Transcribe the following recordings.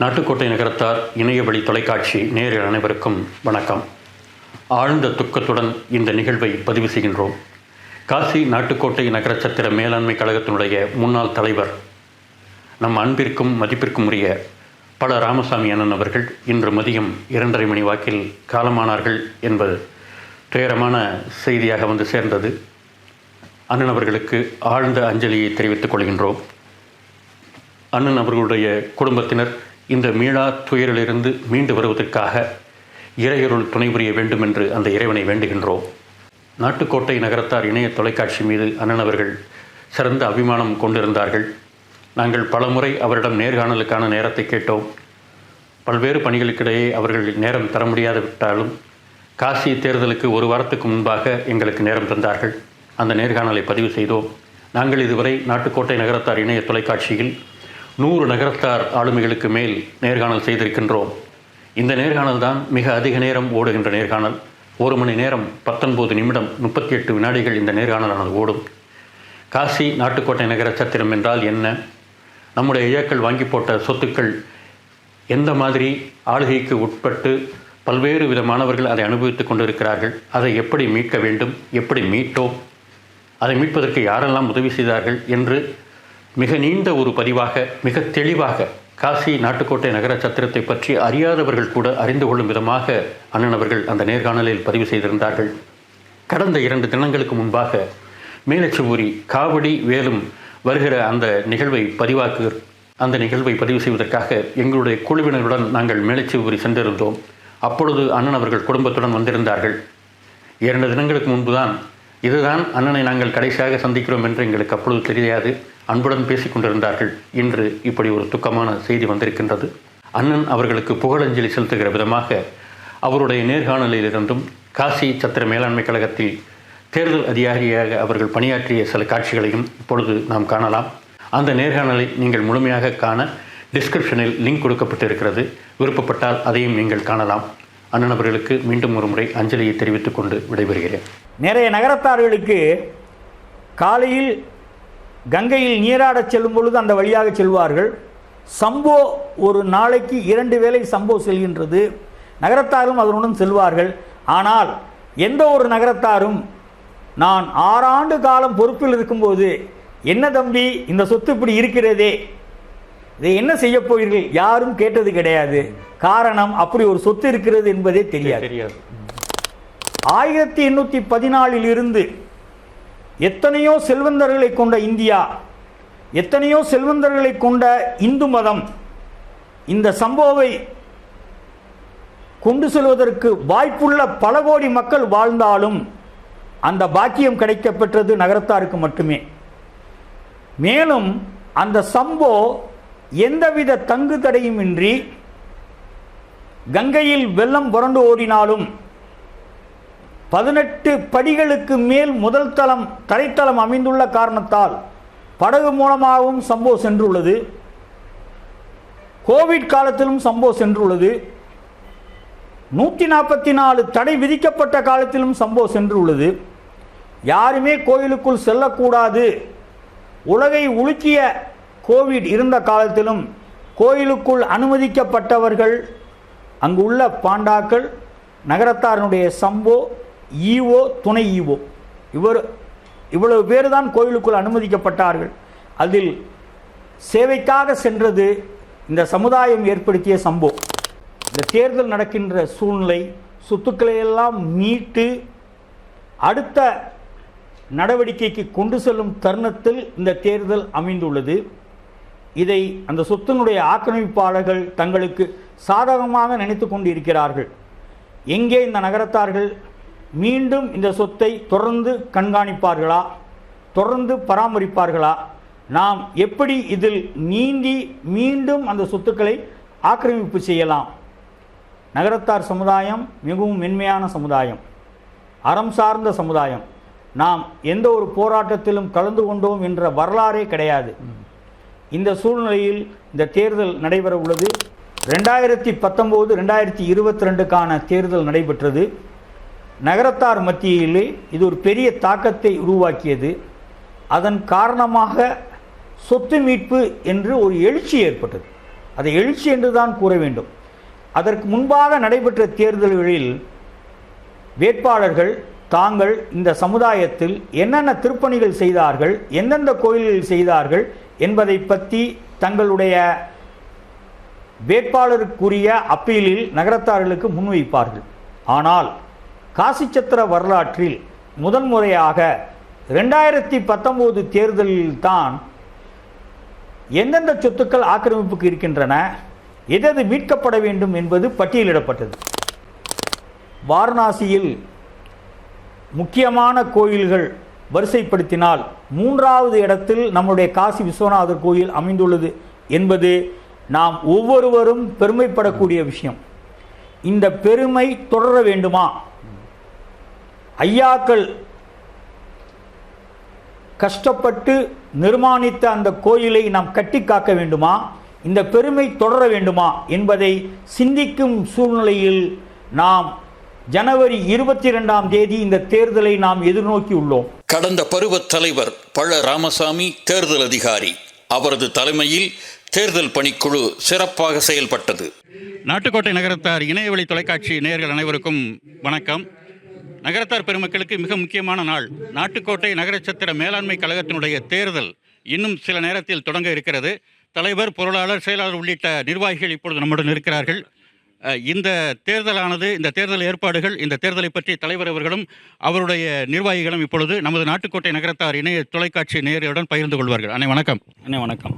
நாட்டுக்கோட்டை நகரத்தார் இணையவழி தொலைக்காட்சி நேரில் அனைவருக்கும் வணக்கம். ஆழ்ந்த துக்கத்துடன் இந்த நிகழ்வை பதிவு செய்கின்றோம். காசி நாட்டுக்கோட்டை நகர சத்திர மேலாண்மை கழகத்தினுடைய முன்னாள் தலைவர் நம் அன்பிற்கும் மதிப்பிற்கும் உரிய பல ராமசாமி அண்ணன் அவர்கள் இன்று மதியம் இரண்டரை மணி வாக்கில் காலமானார்கள் என்பது துயரமான செய்தியாக வந்து சேர்ந்தது. அண்ணன் அவர்களுக்கு ஆழ்ந்த அஞ்சலியை தெரிவித்துக் கொள்கின்றோம். அண்ணன் அவர்களுடைய குடும்பத்தினர் இந்த மீளா துயரிலிருந்து மீண்டு வருவதற்காக இறையருள் துணை புரிய வேண்டும் என்று அந்த இறைவனை வேண்டுகின்றோம். நாட்டுக்கோட்டை நகரத்தார் இணைய தொலைக்காட்சி மீது அண்ணன் அவர்கள் சிறந்த அபிமானம் கொண்டிருந்தார்கள். நாங்கள் பலமுறை அவரிடம் நேர்காணலுக்கான நேரத்தை கேட்டோம். பல்வேறு பணிகளுக்கிடையே அவர்கள் நேரம் தர முடியாது விட்டாலும் காசி தேர்தலுக்கு ஒரு வாரத்துக்கு முன்பாக எங்களுக்கு நேரம் தந்தார்கள். அந்த நேர்காணலை பதிவு செய்தோம். நாங்கள் இதுவரை நாட்டுக்கோட்டை நகரத்தார் இணைய தொலைக்காட்சியில் நூறு நகரத்தார் ஆளுமைகளுக்கு மேல் நேர்காணல் செய்திருக்கின்றோம். இந்த நேர்காணல் தான் மிக அதிக நேரம் ஓடுகின்ற நேர்காணல். ஒரு மணி நேரம் பத்தொன்பது நிமிடம் முப்பத்தி எட்டு வினாடிகள் இந்த நேர்காணலானது ஓடும். காசி நாட்டுக்கோட்டை நகர சத்திரம் என்றால் என்ன? நம்முடைய ஐயாக்கள் வாங்கி போட்ட சொத்துக்கள் எந்த மாதிரி ஆளுகைக்கு உட்பட்டு பல்வேறு விதமானவர்கள் அதை அனுபவித்துக் கொண்டிருக்கிறார்கள். அதை எப்படி மீட்க வேண்டும்? எப்படி மீட்டோம்? அதை மீட்பதற்கு யாரெல்லாம் உதவி செய்தார்கள்? என்று மிக நீண்ட ஒரு பதிவாக மிக தெளிவாக காசி நாட்டுக்கோட்டை நகர சத்திரத்தை பற்றி அறியாதவர்கள் கூட அறிந்து கொள்ளும் விதமாக அண்ணன் அவர்கள் அந்த நேர்காணலில் பதிவு செய்திருந்தார்கள். கடந்த இரண்டு தினங்களுக்கு முன்பாக மேலச்சுவூரி காவடி வேலும் வருகிற அந்த நிகழ்வை பதிவாக்கு அந்த நிகழ்வை பதிவு செய்வதற்காக எங்களுடைய குழுவினருடன் நாங்கள் மேலச்சுவூரி சென்றிருந்தோம். அப்பொழுது அண்ணன் அவர்கள் குடும்பத்துடன் வந்திருந்தார்கள். இரண்டு தினங்களுக்கு முன்புதான் இதுதான் அண்ணனை நாங்கள் கடைசியாக சந்திக்கிறோம் என்று எங்களுக்கு அப்பொழுது தெரியாது. அன்புடன் பேசிக் கொண்டிருந்தார்கள் இன்று இப்படி ஒரு துக்கமான செய்தி வந்திருக்கின்றது. அண்ணன் அவர்களுக்கு புகழஞ்சலி செலுத்துகிற விதமாக அவருடைய நேர்காணலிலிருந்தும் காசி சத்திர மேலாண்மை கழகத்தில் தேர்தல் அதிகாரியாக அவர்கள் பணியாற்றிய சில காட்சிகளையும் இப்பொழுது நாம் காணலாம். அந்த நேர்காணலை நீங்கள் முழுமையாக காண டிஸ்கிரிப்ஷனில் லிங்க் கொடுக்கப்பட்டிருக்கிறது. விருப்பப்பட்டால் அதையும் நீங்கள் காணலாம். அண்ணன் அவர்களுக்கு மீண்டும் ஒரு முறை அஞ்சலியை தெரிவித்துக் கொண்டு விடைபெறுகிறேன். நிறைய நகரத்தார்களுக்கு காலையில் கங்கையில் நீராடச் செல்லும் பொழுது அந்த வழியாக செல்வார்கள். சம்போ ஒரு நாளைக்கு இரண்டு வேளை சம்போ செல்கின்றது. நகரத்தாரும் அதனுடன் செல்வார்கள். ஆனால் எந்த ஒரு நகரத்தாரும் நான் ஆறாண்டு காலம் பொறுப்பில் இருக்கும்போது என்ன தம்பி இந்த சொத்து இப்படி இருக்கிறதே? இதை என்ன செய்ய போகிறீர்கள்? யாரும் கேட்டது கிடையாது. காரணம் அப்படி ஒரு சொத்து இருக்கிறது என்பதே தெரியாது. தெரியாது. ஆயிரத்தி எண்ணூற்றி பதினாலில் இருந்து எத்தனையோ செல்வந்தர்களை கொண்ட இந்தியா எத்தனையோ செல்வந்தர்களை கொண்ட இந்து மதம் இந்த சம்பவை கொண்டு செல்வதற்கு வாய்ப்புள்ள பல கோடி மக்கள் வாழ்ந்தாலும் அந்த பாக்கியம் கிடைக்கப்பெற்றது நகரத்தாருக்கு மட்டுமே. மேலும் அந்த சம்போ எந்தவித தங்கு தடையுமின்றி கங்கையில் வெள்ளம் புரண்டு ஓடினாலும் பதினெட்டு படிகளுக்கு மேல் முதல் தளம் தரைத்தளம் அமைந்துள்ள காரணத்தால் படகு மூலமாகவும் சம்போ சென்றுள்ளது. கோவிட் காலத்திலும் சம்போ சென்றுள்ளது. நூற்றி நாற்பத்தி நாலு தடை விதிக்கப்பட்ட காலத்திலும் சம்போ சென்றுள்ளது. யாருமே கோயிலுக்குள் செல்லக்கூடாது. உலகை உலுக்கிய கோவிட் இருந்த காலத்திலும் கோயிலுக்குள் அனுமதிக்கப்பட்டவர்கள் அங்கு உள்ள பாண்டாக்கள் நகரத்தாரனுடைய சம்போ ஈஓ துணை ஈஓ இவர் இவ்வளவு பேர் தான் கோயிலுக்குள் அனுமதிக்கப்பட்டார்கள். அதில் சேவைக்காக சென்றது இந்த சமுதாயம் ஏற்படுத்திய சம்பவம். இந்த தேர்தல் நடக்கின்ற சூழ்நிலை சொத்துக்களை எல்லாம் மீட்டு அடுத்த நடவடிக்கைக்கு கொண்டு செல்லும் தருணத்தில் இந்த தேர்தல் அமைந்துள்ளது. இதை அந்த சொத்தினுடைய ஆக்கிரமிப்பாளர்கள் தங்களுக்கு சாதகமாக நினைத்து கொண்டிருக்கிறார்கள். எங்கே இந்த நகரத்தார்கள்? மீண்டும் இந்த சொத்தை தொடர்ந்து கண்காணிப்பார்களா? தொடர்ந்து பராமரிப்பார்களா? நாம் எப்படி இதில் நீந்தி மீண்டும் அந்த சொத்துக்களை ஆக்கிரமிப்பு செய்யலாம்? நகரத்தார் சமுதாயம் மிகவும் மென்மையான சமுதாயம். அறம் சார்ந்த சமுதாயம். நாம் எந்த ஒரு போராட்டத்திலும் கலந்து கொண்டோம் என்ற வரலாறே கிடையாது. இந்த சூழ்நிலையில் இந்த தேர்தல் நடைபெற உள்ளது ரெண்டாயிரத்தி பத்தொம்போது ரெண்டாயிரத்தி இருபத்தி ரெண்டுக்கான தேர்தல் நடைபெற்றது. நகரத்தார் மத்தியிலே இது ஒரு பெரிய தாக்கத்தை உருவாக்கியது. அதன் காரணமாக சொத்து மீட்பு என்று ஒரு எழுச்சி ஏற்பட்டது. அதை எழுச்சி என்று தான் கூற வேண்டும். அதற்கு முன்பாக நடைபெற்ற தேர்தல்களில் வேட்பாளர்கள் தாங்கள் இந்த சமுதாயத்தில் என்னென்ன திருப்பணிகள் செய்தார்கள் எந்தெந்த கோயில்களில் செய்தார்கள் என்பதை பற்றி தங்களுடைய வேட்பாளருக்குரிய அப்பீலில் நகரத்தார்களுக்கு முன்வைப்பார்கள். ஆனால் காசிச்சத்திர வரலாற்றில் முதன்முறையாக ரெண்டாயிரத்தி பத்தொம்போது தேர்தலில் தான் எந்தெந்த சொத்துக்கள் ஆக்கிரமிப்புக்கு இருக்கின்றன எதது மீட்கப்பட வேண்டும் என்பது பட்டியலிடப்பட்டது. வாரணாசியில் முக்கியமான கோயில்கள் வரிசைப்படுத்தினால் மூன்றாவது இடத்தில் நம்முடைய காசி விஸ்வநாதர் கோயில் அமைந்துள்ளது என்பது நாம் ஒவ்வொருவரும் பெருமைப்படக்கூடிய விஷயம். இந்த பெருமை தொடர வேண்டுமா? ஐயாக்கள் கஷ்டப்பட்டு நிர்மாணித்த அந்த கோயிலை நாம் கட்டி காக்க வேண்டுமா? இந்த பெருமை தொடர வேண்டுமா? என்பதை சிந்திக்கும் சூழ்நிலையில் நாம் ஜனவரி இருபத்தி ரெண்டாம் தேதி இந்த தேர்தலை நாம் எதிர்நோக்கி உள்ளோம். கடந்த பருவத் தலைவர் பழ ராமசாமி தேர்தல் அதிகாரி. அவரது தலைமையில் தேர்தல் பணிக்குழு சிறப்பாக செயல்பட்டது. நாட்டுக்கோட்டை நகரத்தார் இணையவழி தொலைக்காட்சி நேயர்கள் அனைவருக்கும் வணக்கம். நகரத்தார் பெருமக்களுக்கு மிக முக்கியமான நாள். நாட்டுக்கோட்டை நகரச்சத்திர மேலாண்மை கழகத்தினுடைய தேர்தல் இன்னும் சில நேரத்தில் தொடங்க இருக்கிறது. தலைவர் பொருளாளர் செயலாளர் உள்ளிட்ட நிர்வாகிகள் இப்பொழுது நம்முடன் இருக்கிறார்கள். இந்த தேர்தலானது இந்த தேர்தல் ஏற்பாடுகள் இந்த தேர்தலை பற்றி தலைவர் அவர்களும் அவருடைய நிர்வாகிகளும் இப்பொழுது நமது நாட்டுக்கோட்டை நகரத்தார் இணைய தொலைக்காட்சி நேயர்களுடன் பகிர்ந்து கொள்வார்கள். அண்ணே வணக்கம். அண்ணே வணக்கம்.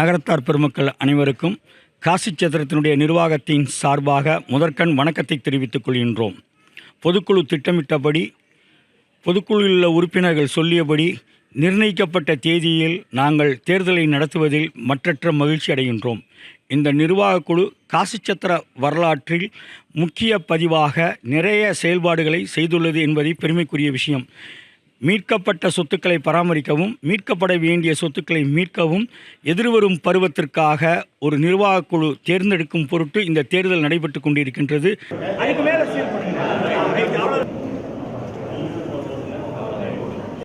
நகரத்தார் பெருமக்கள் அனைவருக்கும் காசி சத்திரத்தினுடைய நிர்வாகத்தின் சார்பாக முதற்கண் வணக்கத்தை தெரிவித்துக் கொள்கின்றோம். பொதுக்குழு திட்டமிட்டபடி பொதுக்குழுவில் உள்ள உறுப்பினர்கள் சொல்லியபடி நிர்ணயிக்கப்பட்ட தேதியில் நாங்கள் தேர்தலை நடத்துவதில் மற்றற்ற மகிழ்ச்சி அடைகின்றோம். இந்த நிர்வாகக்குழு காசிச்சத்திர வரலாற்றில் முக்கிய பதிவாக நிறைய செயல்பாடுகளை செய்துள்ளது என்பதை பெருமைக்குரிய விஷயம். மீட்கப்பட்ட சொத்துக்களை பராமரிக்கவும் மீட்கப்பட வேண்டிய சொத்துக்களை மீட்கவும் எதிர்வரும் பருவத்திற்காக ஒரு நிர்வாகக்குழு தேர்ந்தெடுக்கும் பொருட்டு இந்த தேர்தல் நடைபெற்று கொண்டிருக்கின்றது. அதுக்கு மேலே